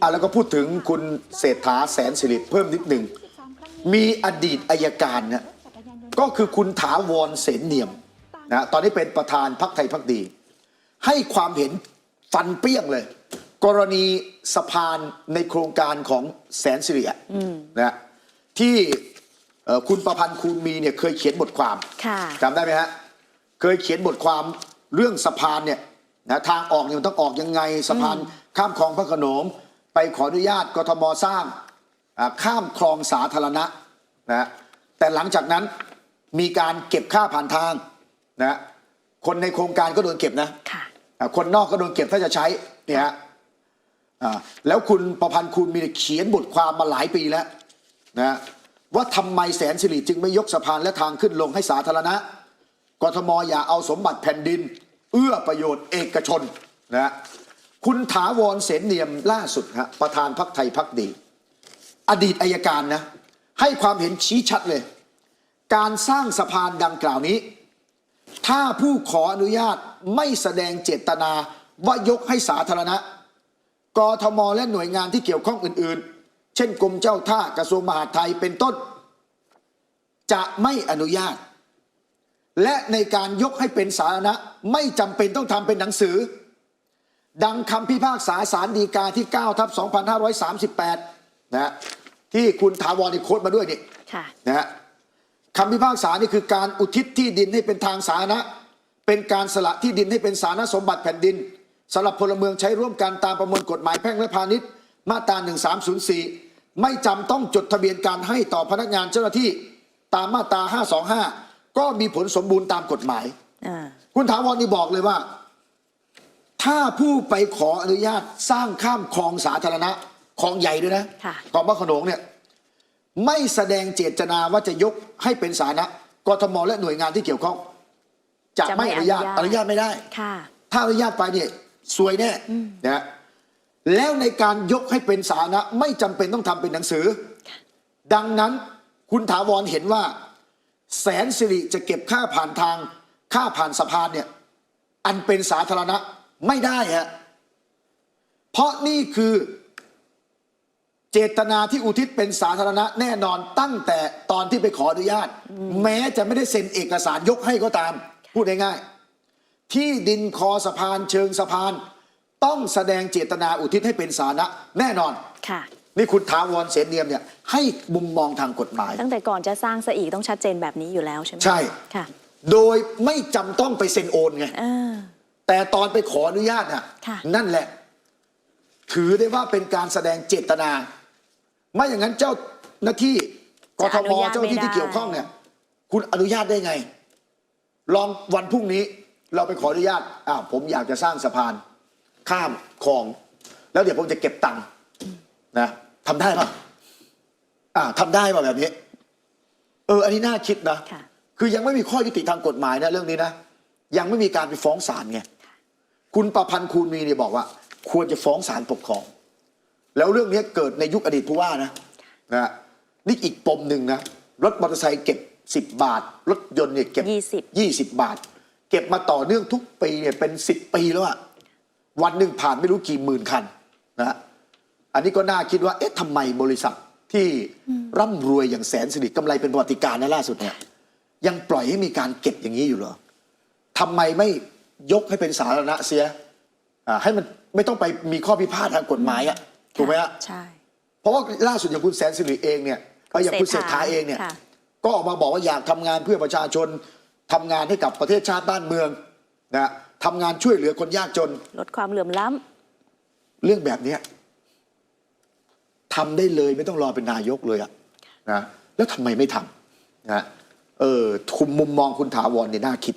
อะแล้วก็พูดถึงคุณเศรษฐาแสนสิริเพิ่มนิดหนึ่ง มีอดีตอายการนะก็คือคุณถาวรเสนเนียมนะตอนนี้เป็นประธานพักไทยพักดี ให้ความเห็นฟันเปี้ยงเลย กรณีสะพานในโครงการของแสนสิริอะนะที่เอ่อคุณประพันธ์คูณมีเนี่ยเคยเขียนบทความค่ะจำได้ไหมฮะเคยเขียนบทความเรื่องสะพานเนี่ยนะทางออกเนี่ยมันต้องออกยังไงสะพานข้ามคลองพระโขนง ไปขออนุญาตกทมสร้างอ่าข้ามคลองสาธารณะนะแต่หลังจากนั้นมีการเก็บค่าผ่านทางนะคนในโครงการก็โดนเก็บนะค่ะอ่าคนนอกก็โดนเก็บถ้าจะใช้เนี่ยฮะอ่าแล้วคุณประพันธ์คุณมีเขียนบทความมาหลายปีแล้วนะว่าทำไมแสนสิริจึงไม่ยกสะพานและทางขึ้นลงให้สาธารณะกทมอย่าเอาสมบัติแผ่นดิน เอื้อประโยชน์เอกชนนะ คุณถาวรเสนเนียมล่าสุดฮะประธานพักไทยพักดี อดีตอายการนะ ให้ความเห็นชี้ชัดเลย การสร้างสะพานดังกล่าวนี้ ถ้าผู้ขออนุญาตไม่แสดงเจตนาว่ายกให้สาธารณะกทมและหน่วยงานที่เกี่ยวข้องอื่นๆ เช่นกรมเจ้าท่ากระทรวงมหาดไทยเป็นต้น จะไม่อนุญาต และในการยกให้เป็นสาธารณะไม่จำเป็นต้องทำเป็นหนังสือ ดังคำพิพากษาสารดีกาที่9ทับ2538 นะฮะที่คุณถาวรนี่โค้ดมาด้วยนี่ค่ะนะฮะคำพิพากษานี่คือการอุทิศที่ดินให้เป็นทางสาธารณะ เป็นการสละที่ดินให้เป็นสาธารณสมบัติแผ่นดินสำหรับพลเมืองใช้ร่วมกันตามประมวลกฎหมายแพ่งและพาณิชย์ มาตรา 1304 ไม่จำต้องจดทะเบียนการให้ต่อพนักงานเจ้าหน้าที่ตามมาตรา 525 ก็มีผลสมบูรณ์ตามกฎหมายอ่าคุณถาวรนี่บอกเลยว่า ถ้าผู้ไปขออนุญาตสร้างข้ามคลองสาธารณะคลองใหญ่ด้วยนะค่ะ คลองพระโขนงเนี่ยไม่แสดงเจตนาว่าจะยกให้เป็นสาธารณะกทมและหน่วยงานที่เกี่ยวข้องจะจะไม่ไม่อนุญาตออนุนุญาญาตตไม่ได้ ค่ะ ถ้าอนุญาตไปเนี่ยซวยแน่นะฮะแล้วในการยกให้เป็นสาธารณะไม่จำเป็นต้องทำเป็นหนังสือ ดังนั้นคุณถาวรเห็นว่า แสนสิริจะเก็บค่าผ่านทางค่าผ่านสะพานเนี่ยอันเป็นสาธารณะ ไม่ได้ฮะเพราะนี่คือเจตนาที่อุทิศเป็นสาธารณะแน่นอนตั้งแต่ตอนที่ไปขออนุญาต แม้จะไม่ได้เซ็นเอกสารยกให้ก็ตาม พูดง่ายๆที่ดินคอสะพานเชิงสะพาน ต้องแสดงเจตนาอุทิศให้เป็นสาธารณะแน่นอนค่ะ นี่คุณถาวรเสนเนียมเนี่ยให้มุมมองทางกฎหมาย ตั้งแต่ก่อนจะสร้างซะอีกต้องชัดเจนแบบนี้อยู่แล้วใช่ไหมใช่ค่ะ โดยไม่จำต้องไปเซ็นโอนไงอ่า แต่ตอนไปขออนุญาตน่ะค่ะ นั่นแหละ ถือได้ว่าเป็นการแสดงเจตนา ไม่อย่างนั้นเจ้าหน้าที่กทมเจ้าหน้าที่ที่เกี่ยวข้องเนี่ย คุณอนุญาตได้ไง ลองวันพรุ่งนี้ เราไปขออนุญาตอ้าวผมอยากจะสร้างสะพาน ข้ามคลอง แล้วเดี๋ยวผมจะเก็บตังค์นะทำได้ป่ะอ่าทำได้ป่ะแบบนี้ เออ อันนี้น่าคิดนะ ค่ะ คือยังไม่มีข้อยุติทางกฎหมายนะเรื่องนี้นะ ยังไม่มีการไปฟ้องศาลไง คุณประพันธ์คูณมีเนี่ยบอกว่า ควรจะฟ้องศาลปกครอง แล้วเรื่องนี้เกิดในยุคอดีตผู้ว่านะนะฮะนี่อีกปมหนึ่งนะรถมอเตอร์ไซค์เก็บ 10 บาท รถยนต์เนี่ยเก็บ 20 20 บาท เก็บมาต่อเนื่องทุกปีเนี่ยเป็น 10 ปีแล้วอะวันหนึ่งผ่านไม่รู้กี่หมื่นคันนะฮะอันนี้ก็น่าคิดว่าเอ๊ะทำไมบริษัทที่ร่ำรวยอย่างแสนสิริกำไรเป็นประวัติการณ์นะล่าสุดเนี่ยยังปล่อยให้มีการเก็บอย่างนี้อยู่เหรอทำไมไม่ ยกให้เป็นสาธารณะเสียอ่าให้มันไม่ต้องไปมีข้อพิพาททางกฎหมายอะถูกไหมฮะใช่ เพราะว่าล่าสุดอย่างคุณแสนสิริเองเนี่ยเอ่ออย่างคุณเศรษฐาเองเนี่ย ค่ะ ก็ออกมาบอกว่าอยากทำงานเพื่อประชาชนทำงานให้กับประเทศชาติบ้านเมืองนะทำงานช่วยเหลือคนยากจน ลดความเหลื่อมล้ำ เรื่องแบบเนี้ยทำได้เลยไม่ต้องรอเป็นนายกเลยอะนะแล้วทำไมไม่ทำนะเออคุมมุมมองคุณถาวรเนี่ยน่าคิด